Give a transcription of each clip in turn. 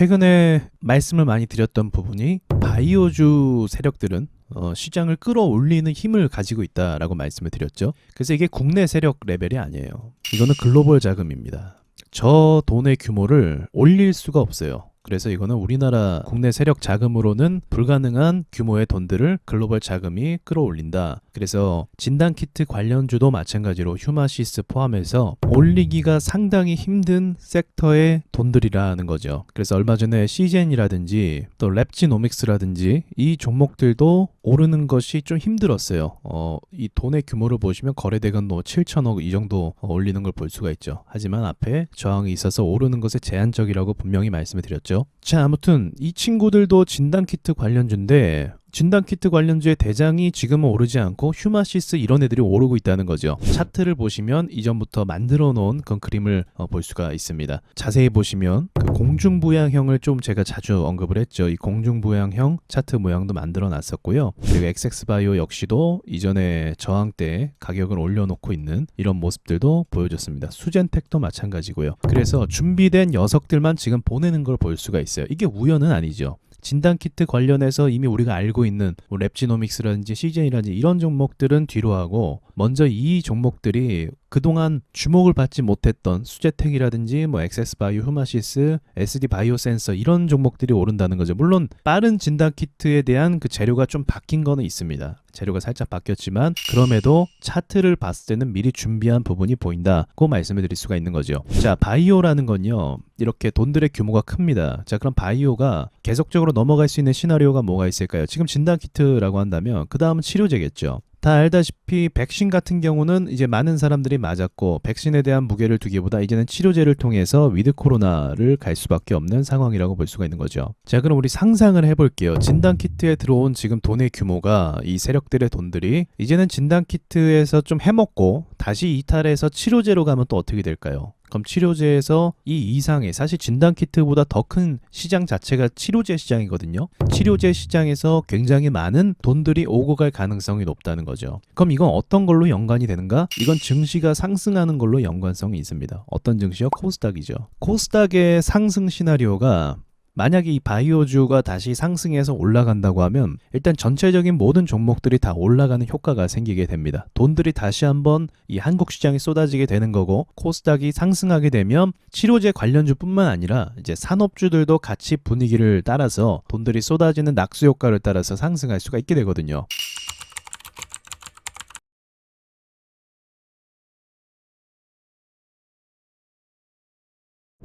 최근에 말씀을 많이 드렸던 부분이 바이오주 세력들은 어, 시장을 끌어올리는 힘을 가지고 있다라고 말씀을 드렸죠. 그래서 이게 국내 세력 레벨이 아니에요. 이거는 글로벌 자금입니다. 저 돈의 규모를 올릴 수가 없어요. 그래서 이거는 우리나라 국내 세력 자금으로는 불가능한 규모의 돈들을 글로벌 자금이 끌어올린다. 그래서 진단키트 관련주도 마찬가지로 휴마시스 포함해서 올리기가 상당히 힘든 섹터의 돈들이라는 거죠. 그래서 얼마 전에 시젠이라든지 또 랩지노믹스라든지 이 종목들도 오르는 것이 좀 힘들었어요. 어, 이 돈의 규모를 보시면 거래대금 뭐 7천억 이 정도 어, 올리는 걸 볼 수가 있죠. 하지만 앞에 저항이 있어서 오르는 것에 제한적이라고 분명히 말씀을 드렸죠. 자, 아무튼 이 친구들도 진단키트 관련주인데 진단키트 관련주의 대장이 지금은 오르지 않고 휴마시스 이런 애들이 오르고 있다는 거죠. 차트를 보시면 이전부터 만들어 놓은 그런 그림을 어, 볼 수가 있습니다. 자세히 보시면 그 공중부양형을 좀 제가 자주 언급을 했죠. 이 공중부양형 차트 모양도 만들어 놨었고요. 그리고 엑섹스바이오 역시도 이전에 저항 때 가격을 올려놓고 있는 이런 모습들도 보여줬습니다. 수젠텍도 마찬가지고요. 그래서 준비된 녀석들만 지금 보내는 걸 볼 수가 있어요. 이게 우연은 아니죠. 진단키트 관련해서 이미 우리가 알고 있는 뭐 랩지노믹스라든지 CJ라든지 이런 종목들은 뒤로 하고 먼저 이 종목들이 그동안 주목을 받지 못했던 수제텍이라든지 뭐 엑세스바이오, 휴마시스, SD 바이오센서 이런 종목들이 오른다는 거죠. 물론 빠른 진단 키트에 대한 그 재료가 좀 바뀐 거는 있습니다. 재료가 살짝 바뀌었지만 그럼에도 차트를 봤을 때는 미리 준비한 부분이 보인다고 말씀을 드릴 수가 있는 거죠. 자, 바이오라는 건요. 이렇게 돈들의 규모가 큽니다. 자, 그럼 바이오가 계속적으로 넘어갈 수 있는 시나리오가 뭐가 있을까요? 지금 진단 키트라고 한다면 그 다음은 치료제겠죠. 다 알다시피 백신 같은 경우는 이제 많은 사람들이 맞았고 백신에 대한 무게를 두기보다 이제는 치료제를 통해서 위드 코로나를 갈 수밖에 없는 상황이라고 볼 수가 있는 거죠. 자, 그럼 우리 상상을 해볼게요. 진단 키트에 들어온 지금 돈의 규모가 이 세력들의 돈들이 이제는 진단 키트에서 좀 해먹고 다시 이탈해서 치료제로 가면 또 어떻게 될까요? 그럼 치료제에서 이 이상의 사실 진단 키트보다 더 큰 시장 자체가 치료제 시장이거든요. 치료제 시장에서 굉장히 많은 돈들이 오고 갈 가능성이 높다는 거죠. 그럼 이건 어떤 걸로 연관이 되는가? 이건 증시가 상승하는 걸로 연관성이 있습니다. 어떤 증시요? 코스닥이죠. 코스닥의 상승 시나리오가 만약에 이 바이오주가 다시 상승해서 올라간다고 하면 일단 전체적인 모든 종목들이 다 올라가는 효과가 생기게 됩니다. 돈들이 다시 한번 이 한국 시장에 쏟아지게 되는 거고 코스닥이 상승하게 되면 치료제 관련주뿐만 아니라 이제 산업주들도 같이 분위기를 따라서 돈들이 쏟아지는 낙수 효과를 따라서 상승할 수가 있게 되거든요.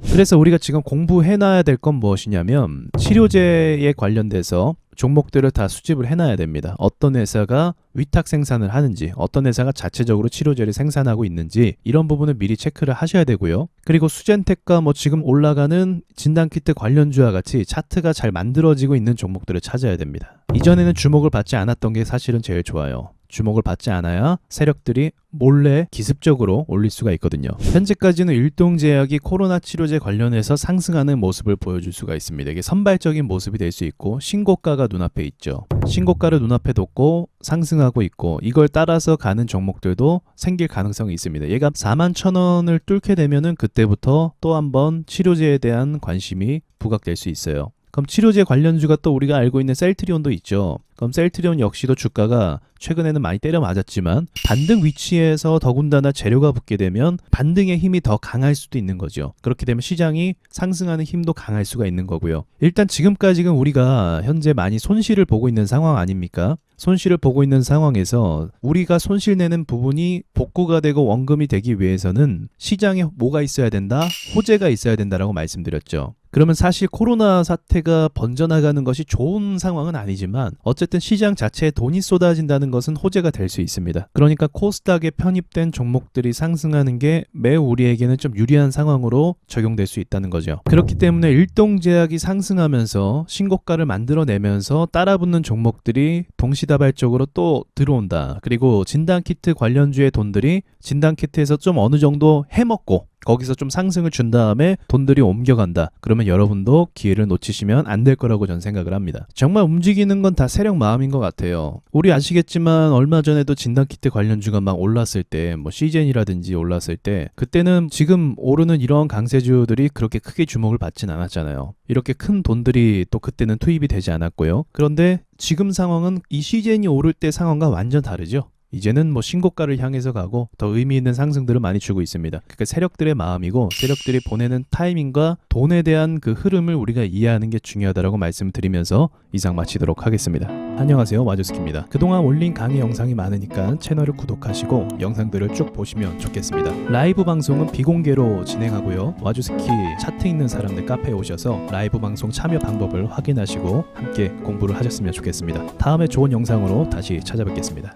그래서 우리가 지금 공부해놔야 될 건 무엇이냐면 치료제에 관련돼서 종목들을 다 수집을 해놔야 됩니다. 어떤 회사가 위탁 생산을 하는지, 어떤 회사가 자체적으로 치료제를 생산하고 있는지 이런 부분을 미리 체크를 하셔야 되고요. 그리고 수젠텍과 뭐 지금 올라가는 진단키트 관련주와 같이 차트가 잘 만들어지고 있는 종목들을 찾아야 됩니다. 이전에는 주목을 받지 않았던 게 사실은 제일 좋아요. 주목을 받지 않아야 세력들이 몰래 기습적으로 올릴 수가 있거든요. 현재까지는 일동제약이 코로나 치료제 관련해서 상승하는 모습을 보여줄 수가 있습니다. 이게 선발적인 모습이 될 수 있고 신고가가 눈앞에 있죠. 신고가를 눈앞에 뒀고 상승하고 있고 이걸 따라서 가는 종목들도 생길 가능성이 있습니다. 얘가 4만 천 원을 뚫게 되면은 그때부터 또 한번 치료제에 대한 관심이 부각될 수 있어요. 그럼 치료제 관련주가 또 우리가 알고 있는 셀트리온도 있죠. 그럼 셀트리온 역시도 주가가 최근에는 많이 때려 맞았지만 반등 위치에서 더군다나 재료가 붙게 되면 반등의 힘이 더 강할 수도 있는 거죠. 그렇게 되면 시장이 상승하는 힘도 강할 수가 있는 거고요. 일단 지금까지는 우리가 현재 많이 손실을 보고 있는 상황 아닙니까? 손실을 보고 있는 상황에서 우리가 손실 내는 부분이 복구가 되고 원금이 되기 위해서는 시장에 뭐가 있어야 된다? 호재가 있어야 된다라고 말씀드렸죠. 그러면 사실 코로나 사태가 번져나가는 것이 좋은 상황은 아니지만 어쨌든 시장 자체에 돈이 쏟아진다는 것은 호재가 될 수 있습니다. 그러니까 코스닥에 편입된 종목들이 상승하는 게 매우 우리에게는 좀 유리한 상황으로 적용될 수 있다는 거죠. 그렇기 때문에 일동제약이 상승하면서 신고가를 만들어내면서 따라붙는 종목들이 동시다발적으로 또 들어온다. 그리고 진단키트 관련주의 돈들이 진단키트에서 좀 어느 정도 해먹고 거기서 좀 상승을 준 다음에 돈들이 옮겨간다. 그러면 여러분도 기회를 놓치시면 안 될 거라고 전 생각을 합니다. 정말 움직이는 건 다 세력 마음인 것 같아요. 우리 아시겠지만 얼마 전에도 진단키트 관련주가 막 올랐을 때, 뭐 시젠이라든지 올랐을 때, 그때는 지금 오르는 이런 강세주들이 그렇게 크게 주목을 받진 않았잖아요. 이렇게 큰 돈들이 또 그때는 투입이 되지 않았고요. 그런데 지금 상황은 이 시젠이 오를 때 상황과 완전 다르죠. 이제는 뭐 신고가를 향해서 가고 더 의미 있는 상승들을 많이 주고 있습니다. 그러니까 세력들의 마음이고 세력들이 보내는 타이밍과 돈에 대한 그 흐름을 우리가 이해하는 게 중요하다라고 말씀을 드리면서 이상 마치도록 하겠습니다. 안녕하세요 와주스키입니다. 그동안 올린 강의 영상이 많으니까 채널을 구독하시고 영상들을 쭉 보시면 좋겠습니다. 라이브 방송은 비공개로 진행하고요. 와주스키 차트 있는 사람들 카페에 오셔서 라이브 방송 참여 방법을 확인하시고 함께 공부를 하셨으면 좋겠습니다. 다음에 좋은 영상으로 다시 찾아뵙겠습니다.